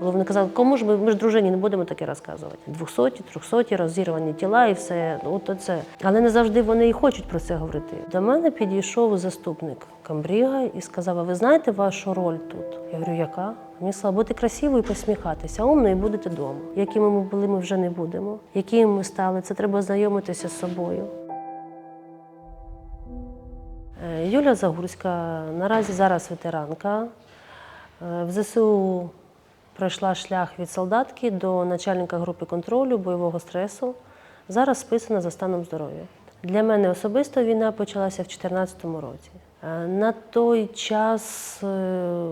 Вони казали, кому ж ми, ми ж дружині не будемо таке розказувати. Двохсоті, трьохсоті, розірвані тіла і все. Ну, От це. Але не завжди вони і хочуть про це говорити. До мене підійшов заступник Камбріга і сказав: а ви знаєте вашу роль тут? Я говорю, яка? Мені сказала, бути красивою і посміхатися, а умною будете вдома. Якими ми були, ми вже не будемо. Якими ми стали, це треба знайомитися з собою. Е, Юля Загурська наразі зараз ветеранка. Е, В ЗСУ пройшла шлях від солдатки до начальника групи контролю бойового стресу. Зараз списана за станом здоров'я. Для мене особисто війна почалася в 2014 році. Е, На той час, е,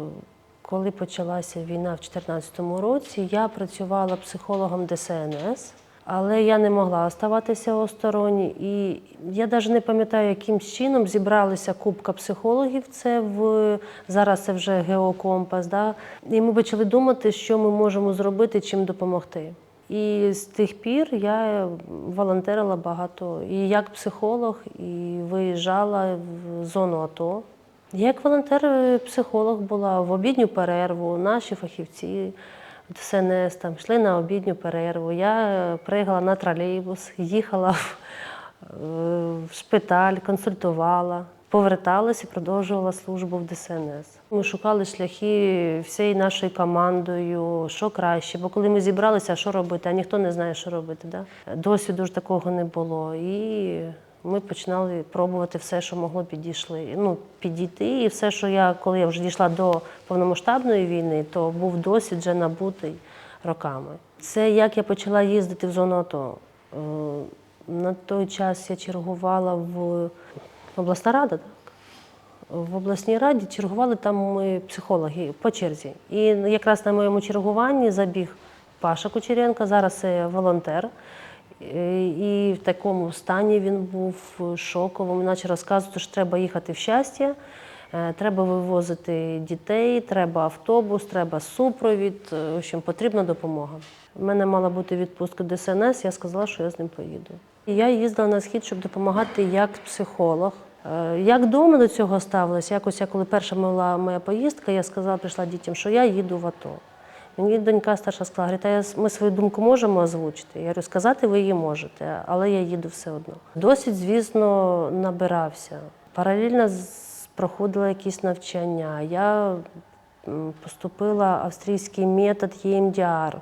коли почалася війна в 2014 році, я працювала психологом ДСНС. Але я не могла оставатися осторонь. І я навіть не пам'ятаю, яким чином зібралися купка психологів. Це в зараз це вже геокомпас. Да? І ми почали думати, що ми можемо зробити, чим допомогти. І з тих пір я волонтерила багато і як психолог, і виїжджала в зону АТО. Як волонтер-психолог була в обідню перерву, наші фахівці. ДСНС там йшли на обідню перерву. Я е, приїхала на тролейбус, їхала в, е, в шпиталь, консультувала, поверталася і продовжувала службу в ДСНС. Ми шукали шляхи всією нашою командою, що краще. Бо коли ми зібралися, що робити, а ніхто не знає, що робити. Да? Досвіду ж такого не було. І ми починали пробувати все, що могло підійшли. Ну, підійти. І все, що я, коли я вже дійшла до повномасштабної війни, то був досвід вже набутий роками. Це як я почала їздити в зону АТО. Е, На той час я чергувала в обласна рада, так? В обласній раді чергували там ми психологи по черзі. І якраз на моєму чергуванні забіг Паша Кучеренко, зараз це волонтер. Е, І в такому стані він був шоковим, наче розказувати, що треба їхати в щастя, е, треба вивозити дітей, треба автобус, треба супровід. е, В общем, потрібна допомога. У мене мала бути відпустка ДСНС, я сказала, що я з ним поїду. І я їздила на схід, щоб допомагати як психолог. Е, Як вдома до цього ставилася? Якось я, коли перша була моя поїздка, я сказала, прийшла дітям, що я їду в АТО. Мені донька старша сказала, говорить, а я, ми свою думку можемо озвучити. Я говорю, сказати ви її можете, але я їду все одно. Досвід, звісно, набирався. Паралельно проходила якісь навчання. Я поступила австрійський метод E ЄМДР.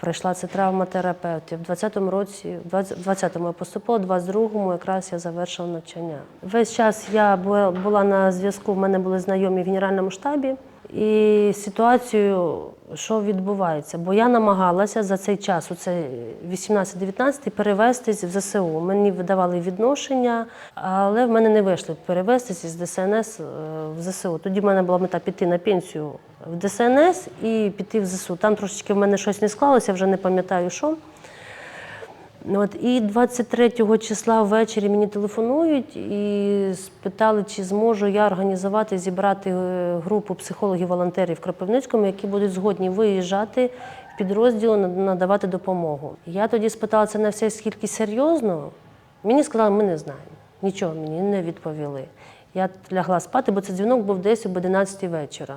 Пройшла це травматерапевтів. В 20-му році, в 20 20-му я поступила, в 22-му якраз я завершила навчання. Весь час я була на зв'язку, в мене були знайомі в Генеральному штабі. І ситуацію, що відбувається, бо я намагалася за цей час, оце 18-19, перевестись в ЗСУ. Мені видавали відношення, але в мене не вийшло перевестись із ДСНС е, в ЗСУ. Тоді в мене була мета піти на пенсію в ДСНС і піти в ЗСУ. Там трошечки в мене щось не склалося, вже не пам'ятаю що. От, і 23 числа ввечері мені телефонують і спитали, чи зможу я організувати, зібрати е, групу психологів-волонтерів в Кропивницькому, які будуть згодні виїжджати в підрозділ, надавати допомогу. Я тоді спитала це на все скільки серйозно. Мені сказали, ми не знаємо. Нічого мені не відповіли. Я лягла спати, бо цей дзвінок був десь об 11 вечора.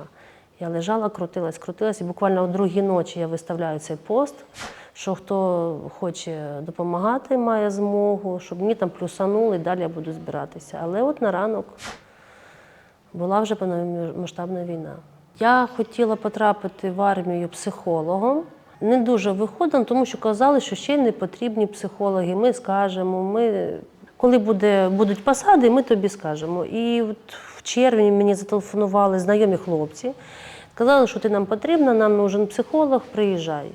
Я лежала, крутилась, крутилась, і буквально о другій ночі я виставляю цей пост, що хто хоче допомагати, має змогу, щоб мені там плюсанули, і далі я буду збиратися. Але от на ранок була вже повномасштабна війна. Я хотіла потрапити в армію психологом. Не дуже виходило, тому що казали, що ще не потрібні психологи. Ми скажемо, ми коли буде, будуть посади, ми тобі скажемо. І от в червні мені зателефонували знайомі хлопці, сказали, що ти нам потрібна, нам нужен психолог, приїжджай.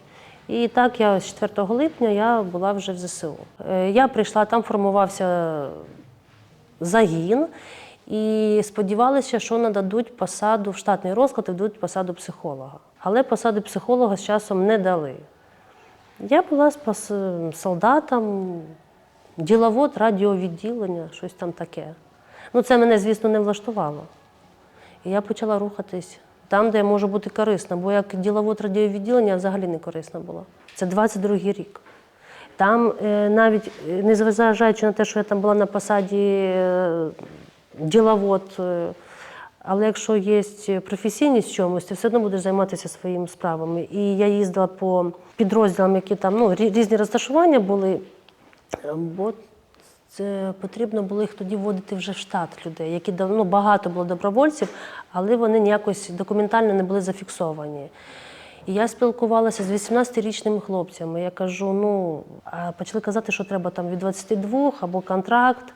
І так я з 4 липня я була вже в ЗСУ. Е, Я прийшла, там формувався загін. І сподівалися, що нададуть посаду в штатний розклад і дадуть посаду психолога. Але посади психолога з часом не дали. Я була з солдатом, діловод, радіовідділення, щось там таке. Ну, це мене, звісно, не влаштувало. І я почала рухатись там, де я можу бути корисна, бо як діловод радіовідділення я взагалі не корисна була. Це 22-й рік. Там е, навіть е, незважаючи на те, що я там була на посаді е, діловод, Але якщо є професійність в чомусь, ти все одно будеш займатися своїми справами. І я їздила по підрозділам, які там ну, різні розташування були, бо це потрібно було їх тоді вводити вже в штат людей, які давно багато було добровольців, але вони ніякось документально не були зафіксовані. І я спілкувалася з 18-річними хлопцями. Я кажу: ну, почали казати, що треба там від 22 або контракт.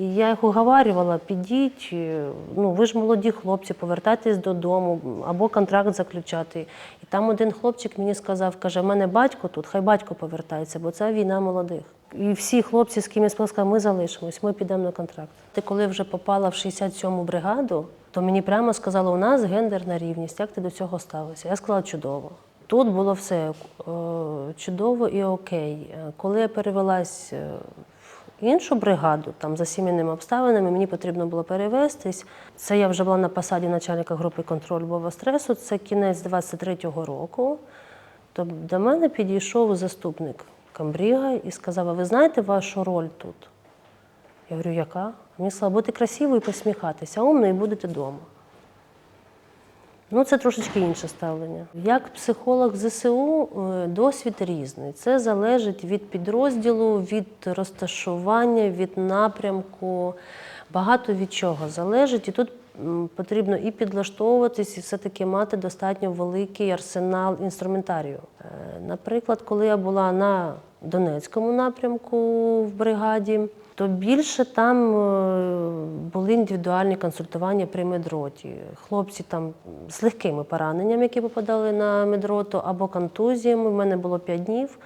І я їх уговарювала, підіть, е, ну ви ж молоді хлопці, повертайтесь додому або контракт заключати. І там один хлопчик мені сказав, каже, в мене батько тут, хай батько повертається, бо це війна молодих. І всі хлопці, з ким я спілкувалася, ми залишимось, ми підемо на контракт. Ти коли вже попала в 67-му бригаду, то мені прямо сказали, у нас гендерна рівність, як ти до цього ставишся? Я сказала, чудово. Тут було все е, чудово і окей. Коли я перевелась е, іншу бригаду, там за сімейними обставинами, мені потрібно було перевестись. Це я вже була на посаді начальника групи контролю бойового стресу. Це кінець 23-го року. То до мене підійшов заступник Камбріга і сказав: а ви знаєте вашу роль тут? Я говорю, яка? Мені сказала, бути красивою і посміхатися, а умною будете вдома. Ну, це трошечки інше ставлення. Як психолог ЗСУ е, досвід різний. Це залежить від підрозділу, від розташування, від напрямку. Багато від чого залежить. І тут потрібно і підлаштовуватись, і все-таки мати достатньо великий арсенал інструментарію. Е, Наприклад, коли я була на Донецькому напрямку в бригаді, то більше там е, були індивідуальні консультування при медроті. Хлопці там з легкими пораненнями, які попадали на медроту, або контузіями. У мене було 5 днів.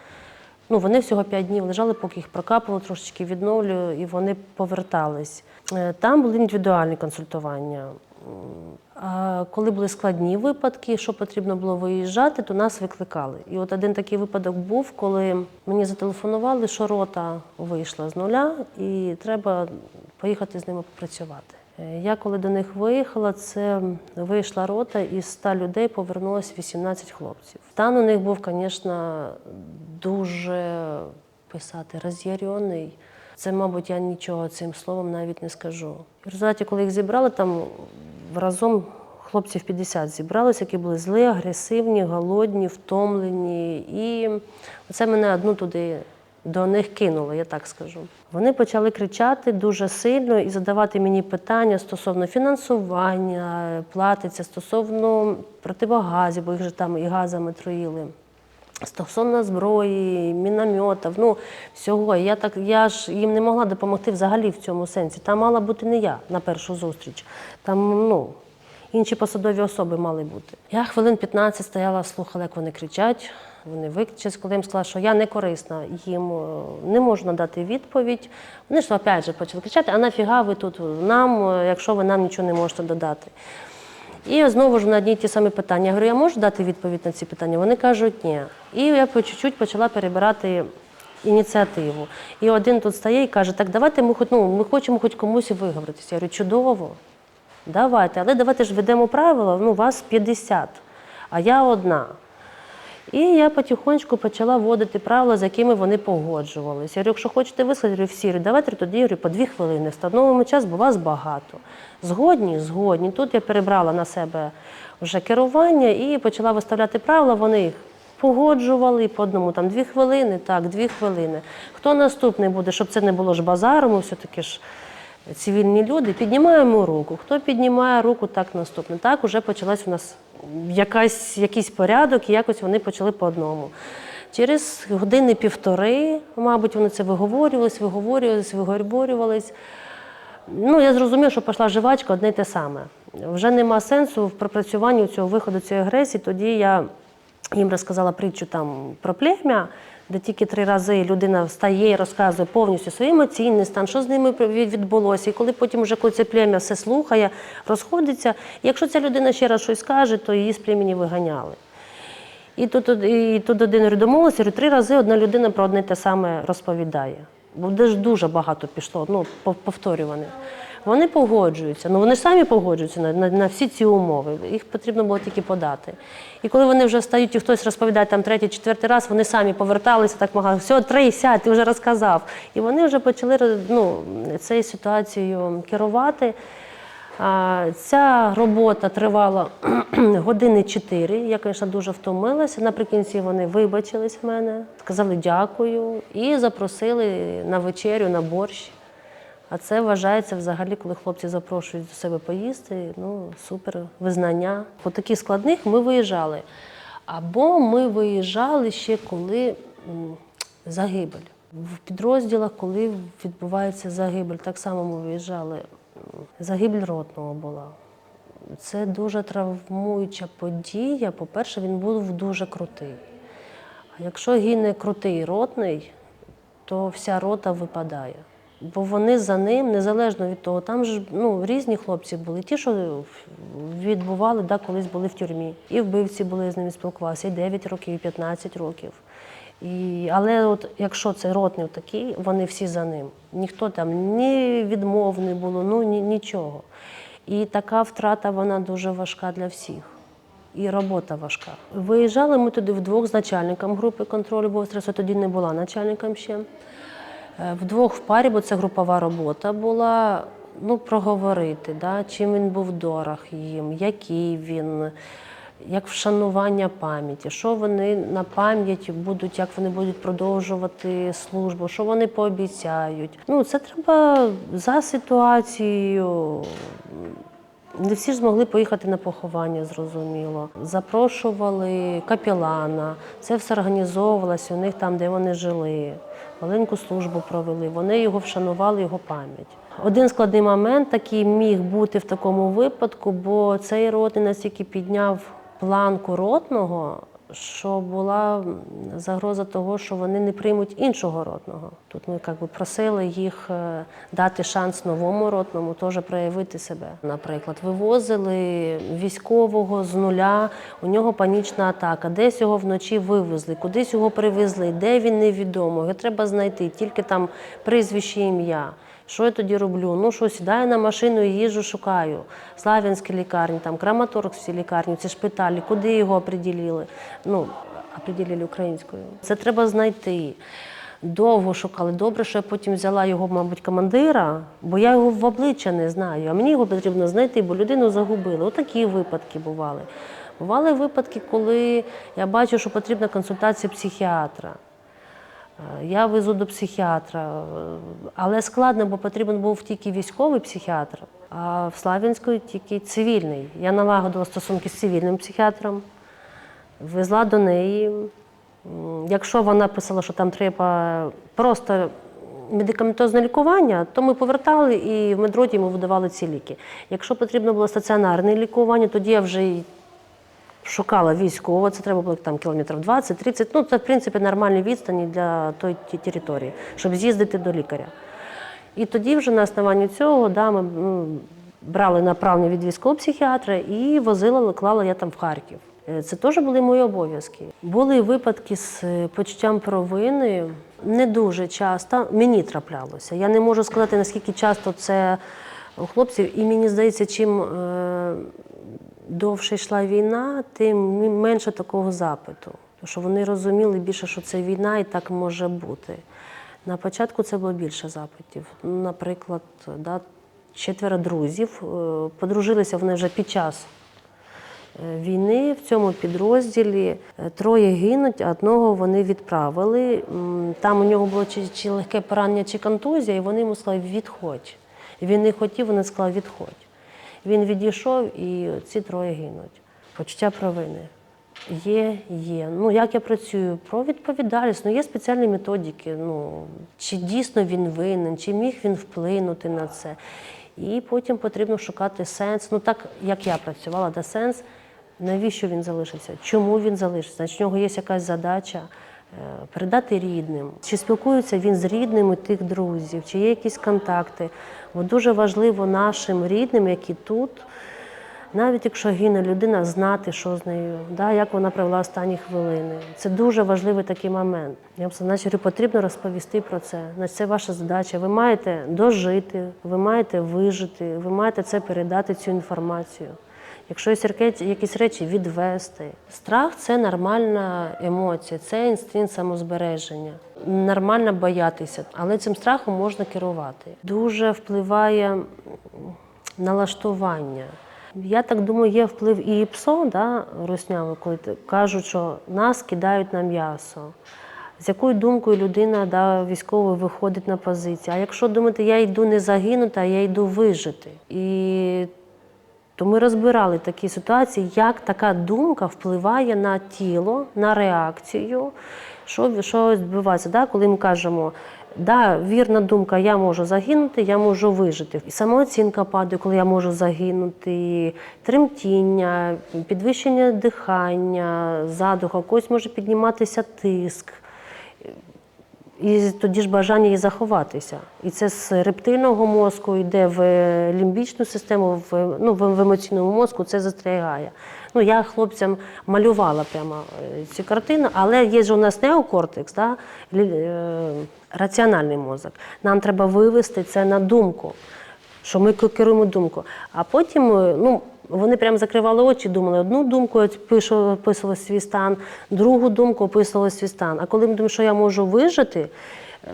Ну, вони всього 5 днів лежали, поки їх прокапало, трошечки відновлюю, і вони повертались. Е, Там були індивідуальні консультування. А коли були складні випадки, що потрібно було виїжджати, то нас викликали. І от один такий випадок був, коли мені зателефонували, що рота вийшла з нуля, і треба поїхати з ними попрацювати. Е, Я коли до них виїхала, це вийшла рота, із 100 людей повернулось 18 хлопців. Стан у них був, звісно, дуже писати роз'ярений. Це, мабуть, я нічого цим словом навіть не скажу. В результаті, коли їх зібрали, там разом хлопців 50 зібралися, які були злі, агресивні, голодні, втомлені. І це мене одну туди до них кинуло, я так скажу. Вони почали кричати дуже сильно і задавати мені питання стосовно фінансування, платиться, стосовно противогазів, бо їх же там і газами троїли. Стосовно зброї, мінометів, ну всього. Я так я ж їм не могла допомогти взагалі в цьому сенсі. Там мала бути не я на першу зустріч. Там ну, інші посадові особи мали бути. Я хвилин 15 стояла, слухала, як вони кричать. Вони виключились, коли їм сказала, що я не корисна, їм е, не можна дати відповідь. Вони ж опять же почали кричати: а нафіга ви тут нам, е, якщо ви нам нічого не можете додати. І знову ж на одні ті самі питання. Я говорю, я можу дати відповідь на ці питання? Вони кажуть, ні. І я по чуть-чуть почала перебирати ініціативу. І один тут стає і каже, так давайте ми хоч, ну, ми хочемо хоч комусь виговоритися. Я говорю, чудово, давайте, але давайте ж ведемо правила, ну, вас 50, а я одна. І я потихоньку почала вводити правила, з якими вони погоджувалися. Я говорю, якщо хочете вислати, всі, давайте тоді говорю, по дві хвилини. Встановимо час, бо вас багато. Згодні, згодні. Тут я перебрала на себе вже керування і почала виставляти правила. Вони їх погоджували по одному, там дві хвилини, так, дві хвилини. Хто наступний буде, щоб це не було ж базаром, все-таки ж цивільні люди, піднімаємо руку. Хто піднімає руку, так наступне. Так вже почалась у нас якась, якийсь порядок, і якось вони почали по одному. Через години півтори, мабуть, вони це виговорювались, виговорювались, виговорювались. Ну, я зрозумів, що пішла жвачка одне й те саме. Вже нема сенсу в пропрацюванні цього виходу цієї агресії. Тоді я їм розказала притчу там про плем'я, де тільки три рази людина встає і розказує повністю свій емоційний стан, що з ними відбулося. І коли потім вже коли це плем'я все слухає, розходиться. Якщо ця людина ще раз щось каже, то її з племені виганяли. І тут, і тут один домовилися, три рази одна людина про одне те саме розповідає. Бо де ж дуже багато пішло, ну, пов- повторюваних. Вони погоджуються, ну вони самі погоджуються на, на, на всі ці умови. Їх потрібно було тільки подати. І коли вони вже стають і хтось розповідає там третій, четвертий раз, вони самі поверталися, так могли, все, три, сядь, ти вже розказав. І вони вже почали ну, цією ситуацією керувати. А, Ця робота тривала години 4. Я, звісно, дуже втомилася. Наприкінці вони вибачились в мене, сказали дякую і запросили на вечерю, на борщ. А це вважається взагалі, коли хлопці запрошують до себе поїсти. Ну, супер визнання. По таких складних ми виїжджали. Або ми виїжджали ще коли загибель. В підрозділах, коли відбувається загибель, так само ми виїжджали. Загибель ротного була. Це дуже травмуюча подія. По-перше, він був дуже крутий. А якщо гине крутий ротний, то вся рота випадає. Бо вони за ним, незалежно від того, там ж ну, різні хлопці були. Ті, що відбували, да, колись були в тюрмі. І вбивці були з ними спілкувалися, і 9 років, і 15 років. І, але от якщо це ротний такий, вони всі за ним. Ніхто там ні відмов не було, ну ні, нічого. І така втрата вона дуже важка для всіх. І робота важка. Виїжджали ми туди вдвох з начальником групи контролю, бо стресу тоді не була начальником ще. Е, Вдвох в парі, бо це групова робота була. Ну, проговорити, да, чим він був дорог їм, який він, як вшанування пам'яті, що вони на пам'яті будуть, як вони будуть продовжувати службу, що вони пообіцяють. Ну, це треба за ситуацією. Не всі ж змогли поїхати на поховання, зрозуміло. Запрошували капілана, це все організовувалося у них там, де вони жили. Маленьку службу провели. Вони його вшанували, його пам'ять. Один складний момент такий міг бути в такому випадку, бо цей ротний настільки підняв планку ротного, що була загроза того, що вони не приймуть іншого ротного. Тут ми як би, просили їх е, дати шанс новому ротному теж проявити себе. Наприклад, вивозили військового з нуля, у нього панічна атака, десь його вночі вивезли, кудись його привезли, де він невідомо. Його треба знайти, тільки там прізвище ім'я. Що я тоді роблю? Ну що, сідаю на машину і їжджу, шукаю. Славянські лікарні, там Краматорські лікарні, ці шпиталі, куди його оприділили? Ну, оприділили українською. Це треба знайти. Довго шукали. Добре, що я потім взяла його, мабуть, командира, бо я його в обличчя не знаю. А мені його потрібно знайти, бо людину загубили. Отакі випадки бували. Бували випадки, коли я бачу, що потрібна консультація психіатра. Е, Я везу до психіатра, е, але складно, бо потрібен був тільки військовий психіатр, а в Славянську тільки цивільний. Я налагодила стосунки з цивільним психіатром, везла до неї. Якщо вона писала, що там треба просто медикаментозне лікування, то ми повертали і в медроті ми видавали ці ліки. Якщо потрібно було стаціонарне лікування, тоді я вже шукала військово, це треба було там кілометрів 20-30. Ну, це, в принципі, нормальні відстані для тої території, щоб з'їздити до лікаря. І тоді вже на основанні цього да, ми ну, брали направлення від військового психіатра і возила, клала я там в Харків. Е, Це теж були мої обов'язки. Були випадки з е, почуттям провини не дуже часто. Мені траплялося. Я не можу сказати, наскільки часто це у хлопців, і мені здається, чим е, довше йшла війна, тим менше такого запиту. Тому що вони розуміли більше, що це війна і так може бути. На початку це було більше запитів. Наприклад, да, четверо друзів е, подружилися вони вже під час е, війни в цьому підрозділі. Е, Троє гинуть, а одного вони відправили. Там у нього було чи, чи легке поранення, чи контузія, і вони йому сказали, відходь. Він не хотів, вони сказали, відходь. Він відійшов і ці троє гинуть. Почуття провини. Є, є. Ну як я працюю? Про відповідальність. Ну є спеціальні методики. Ну чи дійсно він винен, чи міг він вплинути на це. І потім потрібно шукати сенс. Ну так як я працювала, де сенс, навіщо він залишився? Чому він залишився? Значить, в нього є якась задача. Е, Передати рідним, чи спілкується він з рідними тих друзів, чи є якісь контакти. Бо дуже важливо нашим рідним, які тут, навіть якщо гине людина, знати, що з нею, да, як вона провела останні хвилини. Це дуже важливий такий момент. Я б значить, потрібно розповісти про це. Значить, це ваша задача. Ви маєте дожити, ви маєте вижити, ви маєте це передати цю інформацію. Якщо якісь речі відвести. Страх це нормальна емоція, це інстинкт самозбереження. Нормально боятися, але цим страхом можна керувати. Дуже впливає налаштування. Я так думаю, є вплив і ПСО, да, руснявий, коли кажуть, що нас кидають на м'ясо. З якою думкою людина да, військовий виходить на позицію? А якщо думати, я йду не загинути, а я йду вижити. І то ми розбирали такі ситуації, як така думка впливає на тіло, на реакцію, що, що відбувається. Да? Коли ми кажемо, да, вірна думка, я можу загинути, я можу вижити. І самооцінка падає, коли я можу загинути, тремтіння, підвищення дихання, задуха, когось може підніматися тиск. І тоді ж бажання і заховатися. І це з рептильного мозку йде в лімбічну систему, в, ну, в емоційному мозку це застрягає. Ну, я хлопцям малювала прямо ці цю картину, але є ж у нас неокортекс, да? е, раціональний мозок. Нам треба вивести це на думку, що ми керуємо думку. А потім е, ну, вони прямо закривали очі, думали, одну думку пишу- описували свій стан, другу думку описували свій стан. А коли ми думаємо, що я можу вижити, е,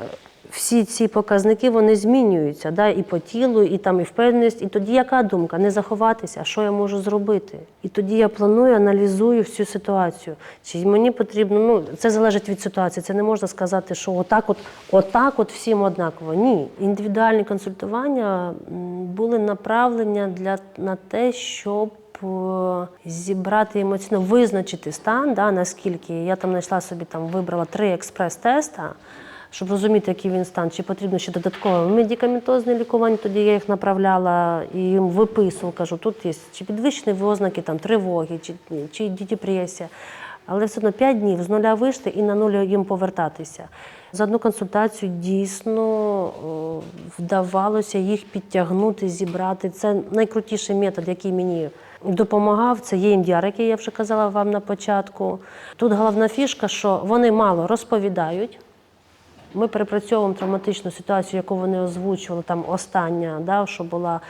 всі ці показники вони змінюються да, і по тілу, і там і впевненість. І тоді яка думка? Не заховатися, що я можу зробити? І тоді я планую, аналізую всю ситуацію. Чи мені потрібно, ну це залежить від ситуації. Це не можна сказати, що отак, от, отак, от всім однаково. Ні. Індивідуальні консультування були направлення для на те, щоб е, зібрати емоційно, визначити стан, да, наскільки я там знайшла собі там, вибрала три експрес-теста щоб розуміти, який він стан, чи потрібно ще додаткове медикаментозне лікування, тоді я їх направляла і їм виписувала, кажу, тут є чи підвищені ознаки там, тривоги, чи, чи депресія. Але все одно 5 днів з нуля вийшли і на нуль їм повертатися. За одну консультацію дійсно вдавалося їх підтягнути, зібрати. Це найкрутіший метод, який мені допомагав. Це є індіар, який я вже казала вам на початку. Тут головна фішка, що вони мало розповідають. Ми перепрацьовуємо травматичну ситуацію, яку вони озвучували, там остання, да, що була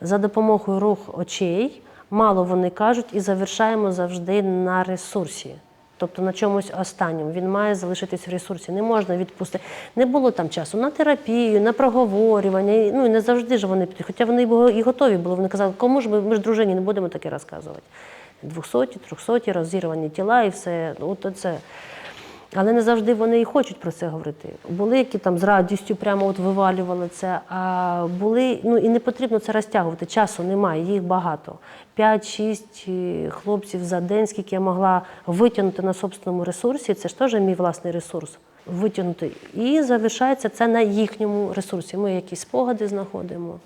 за допомогою рух очей. Мало вони кажуть і завершаємо завжди на ресурсі. Тобто на чомусь останньому. Він має залишитись в ресурсі. Не можна відпустити. Не було там часу на терапію, на проговорювання. Ну і не завжди ж вони підуть. Хоча вони і готові були. Вони казали, кому ж ми, ми ж дружині не будемо таке розказувати. Двохсоті, трьохсоті, розірвані тіла і все. Ну, то це. Але не завжди вони і хочуть про це говорити. Були, які там з радістю прямо от вивалювали це, а були, ну і не потрібно це розтягувати. Часу немає, їх багато. 5-6 хлопців за день, скільки я могла витягнути на собственному ресурсі, це ж теж мій власний ресурс. Витягнути. І завершається це на їхньому ресурсі. Ми якісь спогади знаходимо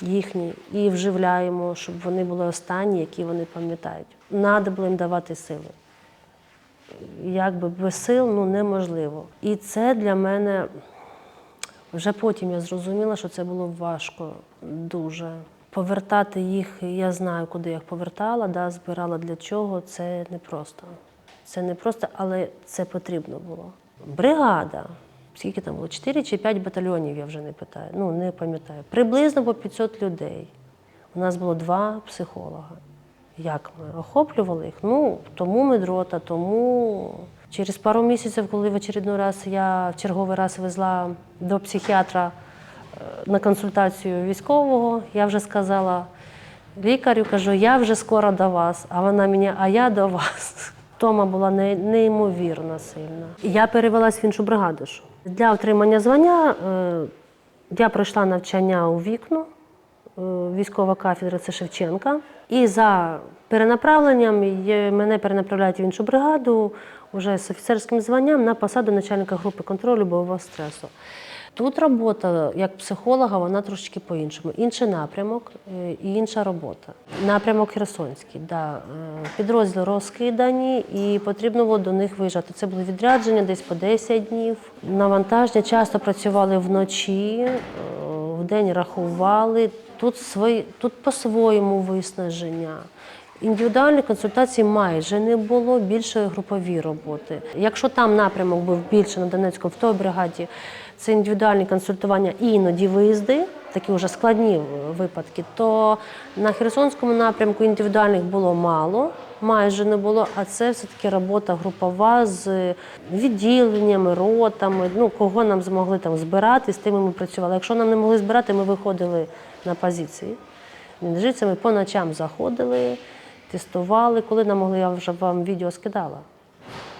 їхні і вживляємо, щоб вони були останні, які вони пам'ятають. Надо було їм давати сили якби без сил ну, неможливо. І це для мене вже потім я зрозуміла, що це було важко дуже. Повертати їх, я знаю, куди я їх повертала, да, збирала для чого, це непросто. Це непросто, але це потрібно було. Бригада. Скільки там було? 4 чи 5 батальйонів, я вже не питаю. Ну, не пам'ятаю. Приблизно по 500 людей. У нас було два психолога. Як ми охоплювали їх? Ну, тому медрота, тому через пару місяців, коли в очередний раз я в черговий раз везла до психіатра е, на консультацію військового, я вже сказала лікарю, кажу, я вже скоро до вас, а вона мені, а я до вас. Тома була неймовірно сильна. Я перевелась в іншу бригаду. Для отримання звання е, я пройшла навчання у вікно, військова кафедра це Шевченка. І за перенаправленням мене перенаправляють в іншу бригаду вже з офіцерським званням на посаду начальника групи контролю бойового стресу. Тут робота як психолога, вона трошечки по-іншому. Інший напрямок е, і інша робота. Напрямок Херсонський, да. е, підрозділи розкидані, і потрібно було до них виїжджати. Це були відрядження десь по 10 днів. Навантаження часто працювали вночі, е, вдень рахували. Тут, свої, тут по-своєму виснаження. Індивідуальної консультації майже не було, більше групові роботи. Якщо там напрямок був більше на Донецькому, в той бригаді це індивідуальні консультування і іноді виїзди, такі вже складні випадки, то на Херсонському напрямку індивідуальних було мало, майже не було, а це все-таки робота групова з відділеннями, ротами, ну, кого нам змогли там збирати, з тими ми працювали. Якщо нам не могли збирати, ми виходили на позиції. Ми по ночам заходили, тестували. Коли нам могли, я вже вам відео скидала.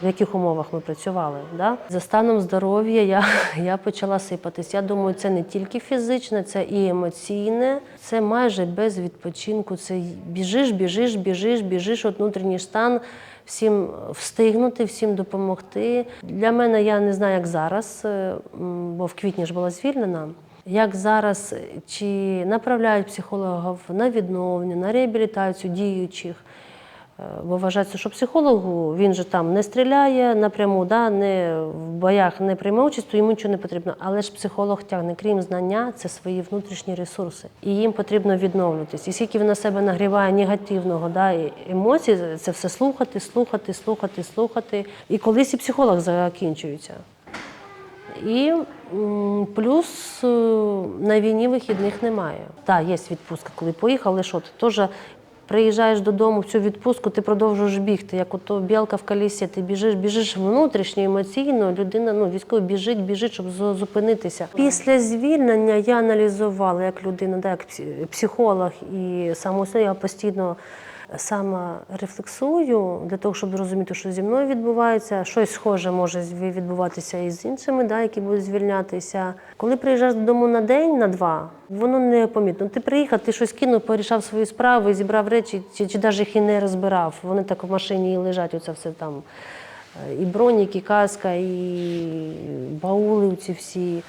В яких умовах ми працювали. Да? За станом здоров'я я, я почала сипатись. Я думаю, це не тільки фізичне, це і емоційне, це майже без відпочинку. Це біжиш, біжиш, біжиш, біжиш, от внутрішній стан, всім встигнути, всім допомогти. Для мене я не знаю, як зараз, е, бо в квітні ж була звільнена. Як зараз чи направляють психологів на відновлення, на реабілітацію діючих. Бо вважається, що психологу він же там не стріляє напряму, да, не в боях не прийме участь, то йому нічого не потрібно. Але ж психолог тягне, крім знання, це свої внутрішні ресурси. І їм потрібно відновлюватись. І скільки він на себе нагріває негативного да, емоцій, це все слухати, слухати, слухати, слухати. І колись і психолог закінчується. І плюс е, на війні вихідних немає. Так, є відпустка, коли поїхав, але що ти теж приїжджаєш додому в цю відпустку, ти продовжуєш бігти, як ото білка в колісі, ти біжиш, біжиш внутрішньо, емоційно, людина, ну, військовий біжить, біжить, щоб зупинитися. Після звільнення я аналізувала як людина, да, як психолог і самоусно я постійно саме рефлексую для того, щоб зрозуміти, що зі мною відбувається. Щось схоже може відбуватися і з іншими, да, які будуть звільнятися. Коли приїжджаєш додому на день, на два, воно не помітно. Ти приїхав, ти щось кинув, порішав свої справи, зібрав речі, чи, чи навіть їх і не розбирав. Вони так в машині і лежать, оце все там. Е, І бронік, і каска, і баули ці всі.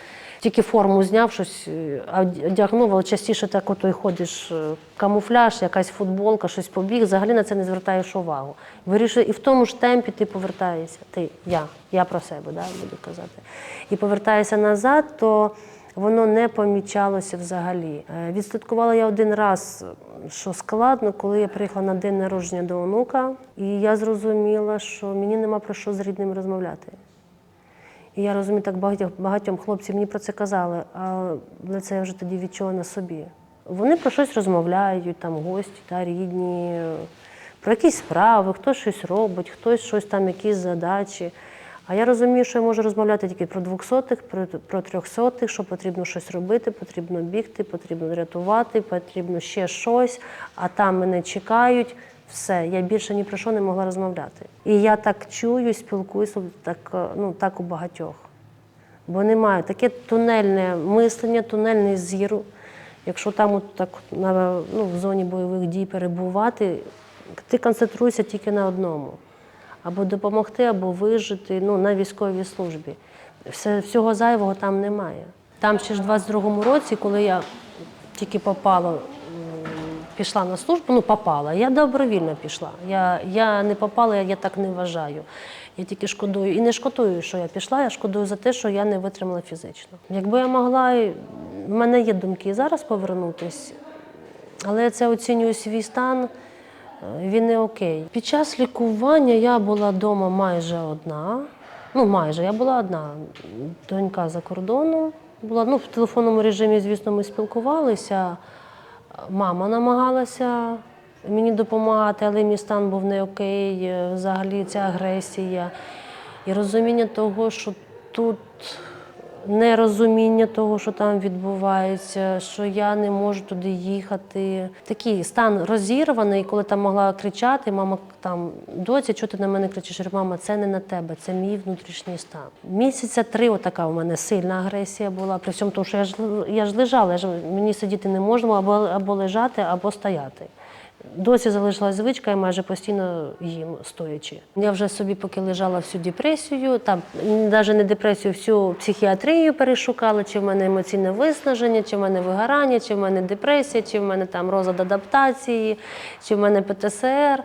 Тільки форму зняв, щось е, од- одягнув, але частіше так ото й ходиш е, камуфляж, якась футболка, щось побіг, взагалі на це не звертаєш увагу. Вирішує, і в тому ж темпі ти повертаєшся. Ти, я, я про себе да, буду казати. І повертаєшся назад, то воно не помічалося взагалі. Е, Відслідкувала я один раз, що складно, коли я приїхала на день народження до онука, і я зрозуміла, що мені нема про що з рідним розмовляти. І я розумію, так багатьох, багатьом хлопців мені про це казали, але це я вже тоді відчула на собі. Вони про щось розмовляють, там гості та рідні, про якісь справи, хтось щось робить, хтось щось там, якісь задачі. А я розумію, що я можу розмовляти тільки про двохсотих, про, про трьохсотих, що потрібно щось робити, потрібно бігти, потрібно рятувати, потрібно ще щось, а там мене чекають. Все, я більше ні про що не могла розмовляти. І я так чую, спілкуюся так, е, ну, так у багатьох. Бо немає таке тунельне мислення, тунельний зір. Якщо там от так ну, в зоні бойових дій перебувати, ти концентруєшся тільки на одному. Або допомогти, або вижити ну, на військовій службі. Все, всього зайвого там немає. Там ще ж в 22-му році, коли я тільки попала, пішла на службу, ну попала, я добровільно пішла. Я, я не попала, я, я так не вважаю. Я тільки шкодую. І не шкодую, що я пішла, я шкодую за те, що я не витримала фізично. Якби я могла, в мене є думки зараз повернутися, але я це оцінюю свій стан. е, Він не окей. Під час лікування я була вдома майже одна. Ну, майже я була одна. Донька за кордоном була. Ну, в телефонному режимі, звісно, ми спілкувалися. Мама намагалася мені допомагати, але мій стан був не окей. Е, Взагалі ця агресія і розуміння того, що тут нерозуміння того, що там відбувається, що я не можу туди їхати. Такий стан розірваний, коли там могла кричати, мама там доця, чого ти на мене кричиш? Мама, це не на тебе, це мій внутрішній стан. Місяця три отака у мене сильна агресія була. При всьому тому, що я ж я ж лежала, я ж, мені сидіти не можна, або, або лежати, або стояти. Досі залишилась звичка, я майже постійно їм стоячи. Я вже собі поки лежала всю депресію, там навіть не депресію, всю психіатрію перешукала, чи в мене емоційне виснаження, чи в мене вигорання, чи в мене депресія, чи в мене там розлад адаптації, чи в мене ПТСР.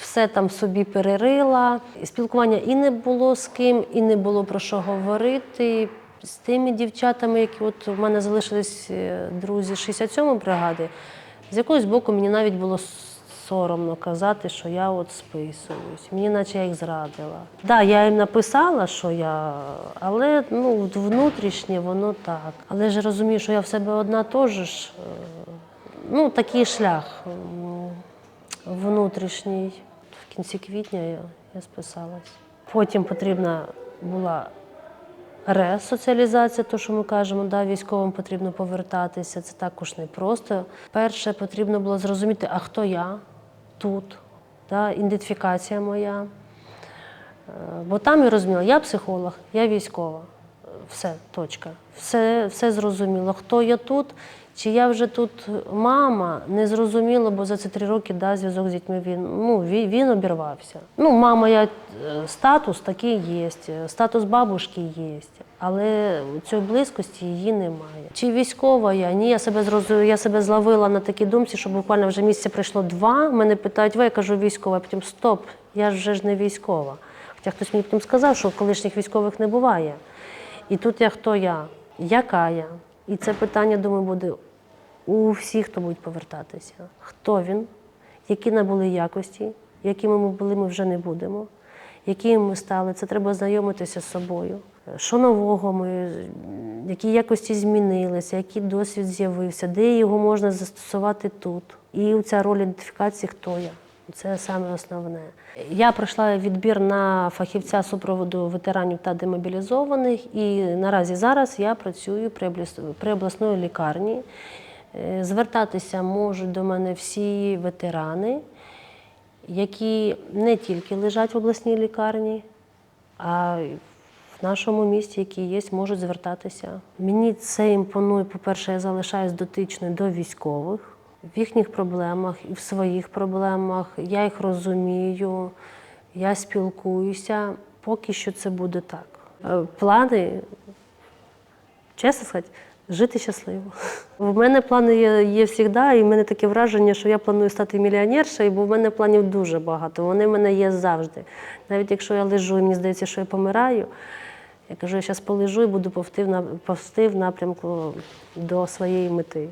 Все там собі перерила. Спілкування і не було з ким, і не було про що говорити. З тими дівчатами, які от у мене залишились е, друзі 67-ї бригади, з якогось боку мені навіть було соромно казати, що я от списуюсь. Мені наче я їх зрадила. Так, да, я їм написала, що я, але ну, внутрішнє воно так. Але ж розумію, що я в себе одна теж. е, Ну, такий шлях внутрішній. В кінці квітня я, я списалась. Потім потрібна була Ресоціалізація, то що ми кажемо, да, військовим потрібно повертатися, це також не просто. Перше, потрібно було зрозуміти, а хто я тут, да, ідентифікація моя. Е, Бо там я розуміла, я психолог, я військова. Все, точка. Все, все зрозуміло. Хто я тут, чи я вже тут мама, не зрозуміло, бо за ці три роки да, зв'язок з дітьми він, ну, він, він обірвався. Ну, мама, я, е, статус такий є, статус бабушки є, але цієї близькості її немає. Чи військова я? Ні, я себе зрозу... я себе зловила на такій думці, що буквально вже місяця прийшло два. Мене питають, ви я кажу військова, а потім стоп, я ж вже ж не військова. Хоча хтось мені потім сказав, що колишніх військових не буває. І тут я хто я? Яка я? І це питання, думаю, буде у всіх, хто будуть повертатися. Хто він, які набули якості, якими ми були, ми вже не будемо, якими ми стали. Це треба знайомитися з собою. Що нового ми, які якості змінилися, який досвід з'явився, де його можна застосувати тут. І ця роль ідентифікації, хто я. Це саме основне. Я пройшла відбір на фахівця супроводу ветеранів та демобілізованих, і наразі зараз я працюю при обласної лікарні. Е, Звертатися можуть до мене всі ветерани, які не тільки лежать в обласній лікарні, а в нашому місті, які є, можуть звертатися. Мені це імпонує. По-перше, я залишаюсь дотичною до військових в їхніх проблемах і в своїх проблемах. Я їх розумію, я спілкуюся. Поки що це буде так. Е, Плани, чесно сказати, жити щасливо. У мене плани є, є завжди, і в мене таке враження, що я планую стати мільйонершою, бо в мене планів дуже багато. Вони в мене є завжди. Навіть якщо я лежу і мені здається, що я помираю, я кажу, я зараз полежу і буду повсти в напрямку до своєї мети.